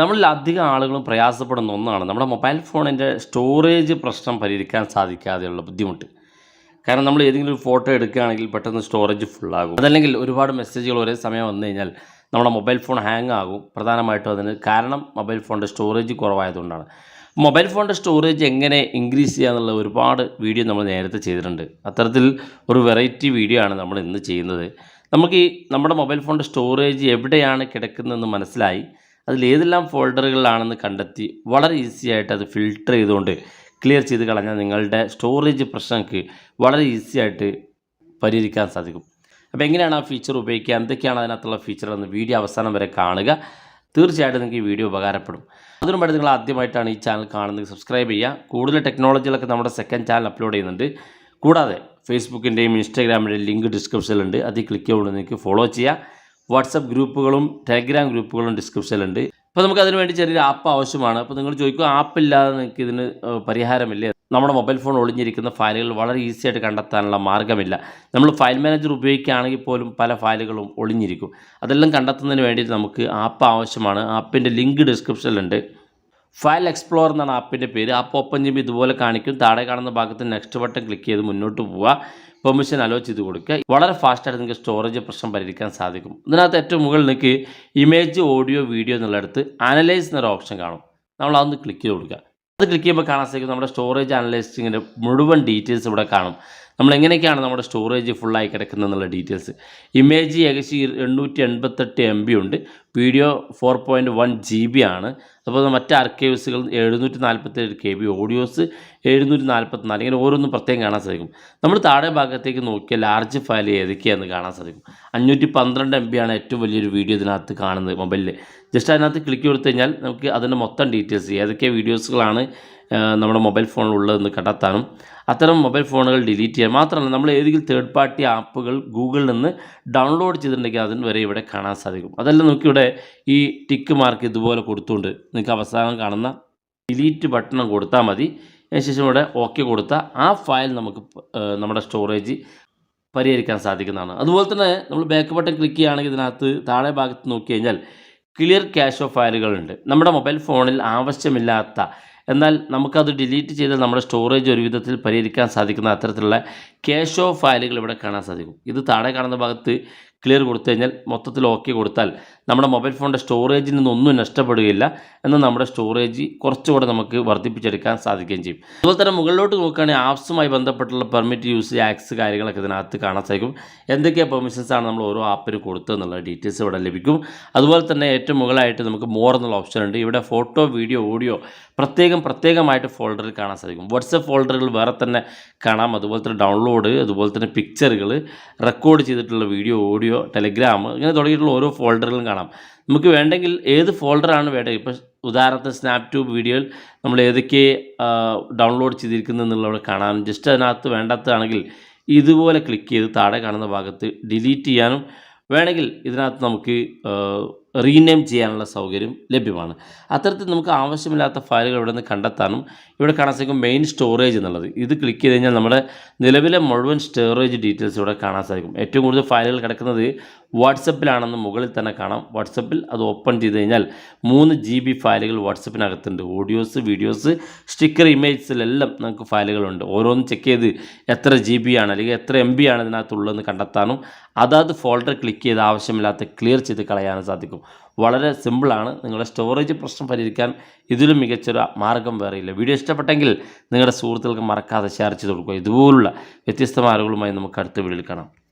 നമ്മളിൽ അധികം ആളുകളും പ്രയാസപ്പെടുന്ന ഒന്നാണ് നമ്മുടെ മൊബൈൽ ഫോണിന്റെ സ്റ്റോറേജ് പ്രശ്നം പരിഹരിക്കാൻ സാധിക്കാതെയുള്ള ബുദ്ധിമുട്ട്. കാരണം നമ്മൾ ഏതെങ്കിലും ഒരു ഫോട്ടോ എടുക്കുകയാണെങ്കിൽ പെട്ടെന്ന് സ്റ്റോറേജ് ഫുള്ളാകും. അതല്ലെങ്കിൽ ഒരുപാട് മെസ്സേജുകൾ ഒരേ സമയം വന്നു കഴിഞ്ഞാൽ നമ്മുടെ മൊബൈൽ ഫോൺ ഹാങ് ആകും. പ്രധാനമായിട്ടും അതിന് കാരണം മൊബൈൽ ഫോണിന്റെ സ്റ്റോറേജ് കുറവായതുകൊണ്ടാണ്. മൊബൈൽ ഫോണിന്റെ സ്റ്റോറേജ് എങ്ങനെ ഇൻക്രീസ് ചെയ്യാമെന്നുള്ള ഒരുപാട് വീഡിയോ നമ്മൾ നേരത്തെ ചെയ്തിട്ടുണ്ട്. അത്തരത്തിൽ ഒരു വെറൈറ്റി വീഡിയോ ആണ് നമ്മൾ ഇന്ന് ചെയ്യുന്നത്. നമുക്ക് ഈ നമ്മുടെ മൊബൈൽ ഫോണിന്റെ സ്റ്റോറേജ് എവിടെയാണ് കിടക്കുന്നതെന്ന് മനസ്സിലായി. അതിൽ ഏതെല്ലാം ഫോൾഡറുകളിലാണെന്ന് കണ്ടെത്തി വളരെ ഈസി ആയിട്ട് അത് ഫിൽട്ടർ ചെയ്തുകൊണ്ട് ക്ലിയർ ചെയ്ത് കളഞ്ഞാൽ നിങ്ങളുടെ സ്റ്റോറേജ് പ്രശ്നങ്ങൾക്ക് വളരെ ഈസി ആയിട്ട് പരിഹരിക്കാൻ സാധിക്കും. അപ്പോൾ എങ്ങനെയാണ് ആ ഫീച്ചർ ഉപയോഗിക്കുക? എന്തൊക്കെയാണ് അതിനകത്തുള്ള ഫീച്ചർ എന്ന് വീഡിയോ അവസാനം വരെ കാണുക. തീർച്ചയായിട്ടും നിങ്ങൾക്ക് ഈ വീഡിയോ ഉപകാരപ്പെടും. അതിനു മുമ്പ് നിങ്ങൾ ആദ്യമായിട്ടാണ് ഈ ചാനൽ കാണുന്നത് സബ്സ്ക്രൈബ് ചെയ്യുക. കൂടുതൽ ടെക്നോളജികളൊക്കെ നമ്മുടെ സെക്കൻഡ് ചാനൽ അപ്ലോഡ് ചെയ്യുന്നുണ്ട്. കൂടാതെ ഫേസ്ബുക്കിന്റെയും ഇൻസ്റ്റാഗ്രാമിന്റെയും ലിങ്ക് ഡിസ്ക്രിപ്ഷനിലുണ്ട് അതിൽ ക്ലിക്ക് ചെയ്തുകൊണ്ട് നിങ്ങൾക്ക് ഫോളോ ചെയ്യാം വാട്സപ്പ് ഗ്രൂപ്പുകളും ടെലഗ്രാം ഗ്രൂപ്പുകളും ഡിസ്ക്രിപ്ഷനിലുണ്ട്. അപ്പോൾ നമുക്ക് അതിന് വേണ്ടി ചെറിയൊരു ആപ്പ് ആവശ്യമാണ്. അപ്പോൾ നിങ്ങൾ ചോദിക്കും ആപ്പ് ഇല്ലാതെ നിങ്ങൾക്ക് ഇതിന് പരിഹാരമില്ലേ? നമ്മുടെ മൊബൈൽ ഫോൺ ഒളിഞ്ഞിരിക്കുന്ന ഫയലുകൾ വളരെ ഈസി ആയിട്ട് കണ്ടെത്താനുള്ള മാർഗമില്ല. നമ്മൾ ഫയൽ മാനേജർ ഉപയോഗിക്കുകയാണെങ്കിൽ പോലും പല ഫയലുകളും ഒളിഞ്ഞിരിക്കും. അതെല്ലാം കണ്ടെത്തുന്നതിന് വേണ്ടിയിട്ട് നമുക്ക് ആപ്പ് ആവശ്യമാണ്. ആപ്പിന്റെ ലിങ്ക് ഡിസ്ക്രിപ്ഷനിലുണ്ട് ഫയൽ എക്സ്പ്ലോർ എന്നാണ് ആപ്പിന്റെ പേര്. ആപ്പ് ഓപ്പൺ ചെയ്യുമ്പോൾ ഇതുപോലെ കാണിക്കും. താഴെ കാണുന്ന ഭാഗത്ത് നെക്സ്റ്റ് ബട്ടൺ ക്ലിക്ക് ചെയ്ത് മുന്നോട്ട് പോവുക. പെർമിഷൻ അലോ ചെയ്ത് കൊടുക്കുക. വളരെ ഫാസ്റ്റായിട്ട് നിങ്ങൾക്ക് സ്റ്റോറേജ് പ്രശ്നം പരിഹരിക്കാൻ സാധിക്കും. ഇതിനകത്ത് ഏറ്റവും മുകളിൽ നിങ്ങൾക്ക് ഇമേജ് ഓഡിയോ വീഡിയോ എന്നുള്ളിടത്ത് അനലൈസ് എന്നൊരു ഓപ്ഷൻ കാണും. നമ്മൾ അതൊന്ന് ക്ലിക്ക് ചെയ്ത് കൊടുക്കുക. അത് ക്ലിക്ക് ചെയ്യുമ്പോൾ കാണാൻ സാധിക്കും നമ്മുടെ സ്റ്റോറേജ് അനലൈസിങ്ങിന്റെ മുഴുവൻ ഡീറ്റെയിൽസ് ഇവിടെ കാണും. നമ്മൾ എങ്ങനെയൊക്കെയാണ് നമ്മുടെ സ്റ്റോറേജ് ഫുള്ളായി കിടക്കുന്നത് എന്നുള്ള ഡീറ്റെയിൽസ് ഇമേജ് ഏകദേശം എണ്ണൂറ്റി എൺപത്തെട്ട് എം ബി ഉണ്ട്. Video four point one G B ആണ്. അതുപോലെ മറ്റ് ആർക്കൈവ്സുകൾ എഴുന്നൂറ്റി നാൽപ്പത്തേഴ് കെ ബി ഓഡിയോസ് എഴുന്നൂറ്റി നാൽപ്പത്തിനാല് ഇങ്ങനെ ഓരോന്നും പ്രത്യേകം കാണാൻ സാധിക്കും. നമ്മൾ താഴെ ഭാഗത്തേക്ക് നോക്കിയാൽ ലാർജ് ഫയൽ ഏതൊക്കെയാണെന്ന് കാണാൻ സാധിക്കും. അഞ്ഞൂറ്റി പന്ത്രണ്ട് എം ബി ആണ് ഏറ്റവും വലിയൊരു വീഡിയോ ഇതിനകത്ത് കാണുന്നത് മൊബൈലിൽ ജസ്റ്റ് അതിനകത്ത് ക്ലിക്ക് കൊടുത്തു കഴിഞ്ഞാൽ നമുക്ക് അതിന്റെ മൊത്തം ഡീറ്റെയിൽസ് ഏതൊക്കെ വീഡിയോസുകളാണ് നമ്മുടെ മൊബൈൽ ഫോണിൽ ഉള്ളതെന്ന് കണ്ടെത്താനും അത്തരം മൊബൈൽ ഫോണുകൾ ഡിലീറ്റ് ചെയ്യാൻ മാത്രമല്ല നമ്മൾ ഏതെങ്കിലും തേർഡ് പാർട്ടി ആപ്പുകൾ ഗൂഗിളിൽ നിന്ന് ഡൗൺലോഡ് ചെയ്തിട്ടുണ്ടെങ്കിൽ അതിന് വരെ ഇവിടെ കാണാൻ സാധിക്കും. അതെല്ലാം നമുക്കിവിടെ ഈ ടിക്ക് മാർക്ക് ഇതുപോലെ കൊടുത്തുകൊണ്ട് നിങ്ങൾക്ക് അവസാനം കാണുന്ന ഡിലീറ്റ് ബട്ടൺ കൊടുത്താൽ മതി. അതിനുശേഷം ഇവിടെ ഓക്കെ കൊടുത്താൽ ആ ഫയൽ നമുക്ക് നമ്മുടെ സ്റ്റോറേജ് പരിഹരിക്കാൻ സാധിക്കുന്നതാണ്. അതുപോലെ തന്നെ നമ്മൾ ബാക്ക് ബട്ടൺ ക്ലിക്ക് ചെയ്യുകയാണെങ്കിൽ ഇതിനകത്ത് താഴെ ഭാഗത്ത് നോക്കി കഴിഞ്ഞാൽ ക്ലിയർ ക്യാഷ് ഫയലുകളുണ്ട് നമ്മുടെ മൊബൈൽ ഫോണിൽ ആവശ്യമില്ലാത്ത എന്നാൽ നമുക്കത് ഡിലീറ്റ് ചെയ്താൽ നമ്മുടെ സ്റ്റോറേജ് ഒരു വിധത്തിൽ പരിഹരിക്കാൻ സാധിക്കുന്ന അത്തരത്തിലുള്ള ക്യാഷ് ഓഫ് ഫയലുകൾ ഇവിടെ കാണാൻ സാധിക്കും. ഇത് താഴെ കാണുന്ന ഭാഗത്ത് ക്ലിയർ കൊടുത്തു കഴിഞ്ഞാൽ മൊത്തത്തിൽ ഓക്കെ കൊടുത്താൽ നമ്മുടെ മൊബൈൽ ഫോണിന്റെ സ്റ്റോറേജിൽ നിന്നൊന്നും നഷ്ടപ്പെടുകയില്ല. എന്നാൽ നമ്മുടെ സ്റ്റോറേജ് കുറച്ചുകൂടെ നമുക്ക് വർദ്ധിപ്പിച്ചെടുക്കാൻ സാധിക്കുകയും ചെയ്യും. അതുപോലെ തന്നെ മുകളിലോട്ട് നോക്കുകയാണെങ്കിൽ ആപ്സുമായി ബന്ധപ്പെട്ടുള്ള പെർമിറ്റ് യൂസ് ആക്സ് കാര്യങ്ങളൊക്കെ ഇതിനകത്ത് കാണാൻ സാധിക്കും. എന്തൊക്കെ പെർമിഷൻസ് ആണ് നമ്മൾ ഓരോ ആപ്പിന് കൊടുത്തതെന്നുള്ള ഡീറ്റെയിൽസ് ഇവിടെ ലഭിക്കും. അതുപോലെ തന്നെ ഏറ്റവും മുകളിലായിട്ട് നമുക്ക് മോർ എന്നുള്ള ഓപ്ഷൻ ഉണ്ട്. ഇവിടെ ഫോട്ടോ വീഡിയോ ഓഡിയോ പ്രത്യേകം പ്രത്യേകമായിട്ട് ഫോൾഡറിൽ കാണാൻ സാധിക്കും. വാട്സപ്പ് ഫോൾഡറുകൾ വേറെ തന്നെ കാണാം. അതുപോലെ തന്നെ ഡൗൺലോഡ് അതുപോലെ തന്നെ പിക്ചറുകൾ റെക്കോർഡ് ചെയ്തിട്ടുള്ള വീഡിയോ ഓഡിയോ ടെലഗ്രാം ഇങ്ങനെ തുടങ്ങിയിട്ടുള്ള ഓരോ ഫോൾഡറുകളും കാണാം. നമുക്ക് വേണ്ടെങ്കിൽ ഏത് ഫോൾഡറാണ് വേണ്ടത്? ഇപ്പോൾ ഉദാഹരണത്തിന് സ്നാപ് ട്യൂബ് വീഡിയോയിൽ നമ്മൾ ഏതൊക്കെ ഡൗൺലോഡ് ചെയ്തിരിക്കുന്നു അവിടെ കാണാം ജസ്റ്റ് അതിനകത്ത് വേണ്ടാത്തതാണെങ്കിൽ ഇതുപോലെ ക്ലിക്ക് ചെയ്ത് താഴെ കാണുന്ന ഭാഗത്ത് ഡിലീറ്റ് ചെയ്യാനും വേണമെങ്കിൽ ഇതിനകത്ത് നമുക്ക് റീനെയിം ചെയ്യാനുള്ള സൗകര്യം ലഭ്യമാണ്. അത്തരത്തിൽ നമുക്ക് ആവശ്യമില്ലാത്ത ഫയലുകൾ ഇവിടെ നിന്ന് കണ്ടെത്താനും ഇവിടെ കാണാൻ സാധിക്കും മെയിൻ സ്റ്റോറേജ് എന്നുള്ളത്. ഇത് ക്ലിക്ക് ചെയ്ത് കഴിഞ്ഞാൽ നമ്മുടെ നിലവിലെ മുഴുവൻ സ്റ്റോറേജ് ഡീറ്റെയിൽസ് ഇവിടെ കാണാൻ സാധിക്കും. ഏറ്റവും കൂടുതൽ ഫയലുകൾ കിടക്കുന്നത് വാട്സപ്പിലാണെന്ന് മുകളിൽ തന്നെ കാണാം. വാട്സപ്പിൽ അത് ഓപ്പൺ ചെയ്ത് കഴിഞ്ഞാൽ മൂന്ന് ജി ബി ഫയലുകൾ വാട്സപ്പിനകത്തുണ്ട് ഓഡിയോസ് വീഡിയോസ് സ്റ്റിക്കർ ഇമേജസിലെല്ലാം നമുക്ക് ഫയലുകളുണ്ട്. ഓരോന്ന് ചെക്ക് ചെയ്ത് എത്ര ജി ബി ആണ് അല്ലെങ്കിൽ എത്ര എം ബി ആണ് ഇതിനകത്തുള്ളതെന്ന് കണ്ടെത്താനും അതാത് ഫോൾഡർ ക്ലിക്ക് ചെയ്ത് ആവശ്യമില്ലാത്ത ക്ലിയർ ചെയ്ത് കളയാനും സാധിക്കും. വളരെ സിമ്പിളാണ്. നിങ്ങളുടെ സ്റ്റോറേജ് പ്രശ്നം പരിഹരിക്കാൻ ഇതിലും മികച്ചൊരു മാർഗം വേറെയില്ല. വീഡിയോ ഇഷ്ടപ്പെട്ടെങ്കിൽ നിങ്ങളുടെ സുഹൃത്തുക്കൾക്ക് മറക്കാതെ ഷെയർ ചെയ്ത് കൊടുക്കുക. ഇതുപോലുള്ള വ്യത്യസ്തമായ അറിവുകളുമായി നമുക്ക് അടുത്ത വീഡിയോയിൽ കാണാം.